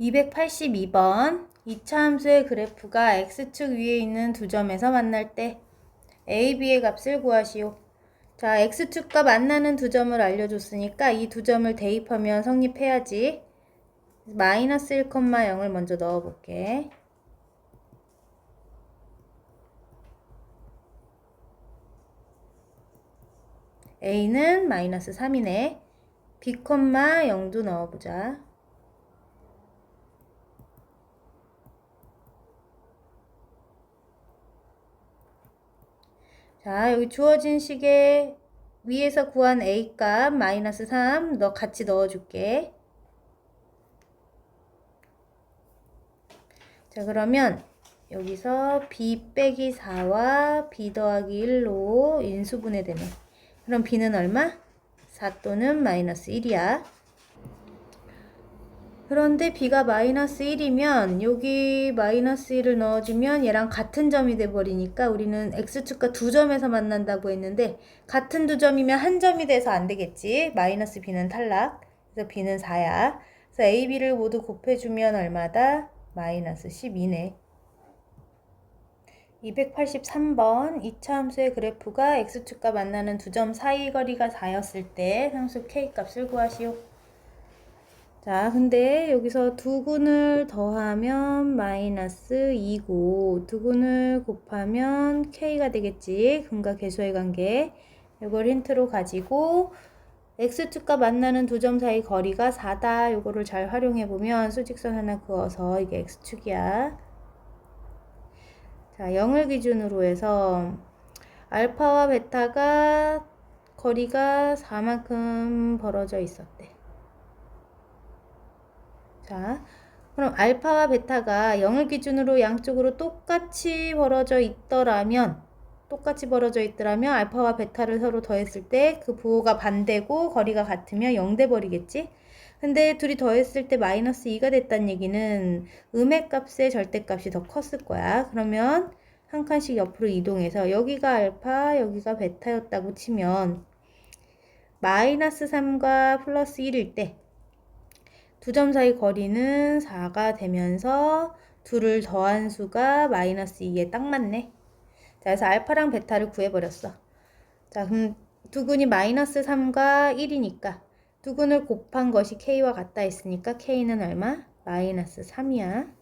282번 이차함수의 그래프가 x축 위에 있는 두 점에서 만날 때 a, b의 값을 구하시오. 자, x축과 만나는 두 점을 알려줬으니까 이 두 점을 대입하면 성립해야지. 마이너스 1,0을 먼저 넣어볼게. a는 마이너스 3이네. b, 0도 넣어보자. 자, 여기 주어진 식에 위에서 구한 a 값 마이너스 3 너 같이 넣어줄게. 자, 그러면 여기서 b 빼기 4와 b 더하기 1로 인수분해 되네. 그럼 b는 얼마? 4 또는 마이너스 1이야. 그런데 b가 마이너스 1이면 여기 마이너스 1을 넣어주면 얘랑 같은 점이 돼버리니까 우리는 x축과 두 점에서 만난다고 했는데 같은 두 점이면 한 점이 돼서 안 되겠지. 마이너스 b는 탈락. 그래서 b는 4야. 그래서 a, b를 모두 곱해주면 얼마다? 마이너스 12네. 283번 2차 함수의 그래프가 x축과 만나는 두 점 사이 거리가 4였을 때 상수 k 값을 구하시오. 자, 근데 여기서 두 군을 더하면 마이너스 2고 두 군을 곱하면 k가 되겠지. 근과 계수의 관계. 이걸 힌트로 가지고 x축과 만나는 두 점 사이 거리가 4다. 요거를 잘 활용해 보면 수직선 하나 그어서 이게 x축이야. 자, 0을 기준으로 해서 알파와 베타가 거리가 4만큼 벌어져 있었대. 자, 그럼 알파와 베타가 0을 기준으로 양쪽으로 똑같이 벌어져 있더라면 똑같이 벌어져 있더라면 알파와 베타를 서로 더했을 때 그 부호가 반대고 거리가 같으면 0 돼 버리겠지? 근데 둘이 더했을 때 마이너스 2가 됐다는 얘기는 음의 값의 절대값이 더 컸을 거야. 그러면 한 칸씩 옆으로 이동해서 여기가 알파, 여기가 베타였다고 치면 마이너스 3과 플러스 1일 때 두 점 사이 거리는 4가 되면서 둘을 더한 수가 마이너스 2에 딱 맞네. 자, 그래서 알파랑 베타를 구해버렸어. 자, 그럼 두근이 마이너스 3과 1이니까 두근을 곱한 것이 k와 같다 했으니까 k는 얼마? 마이너스 3이야.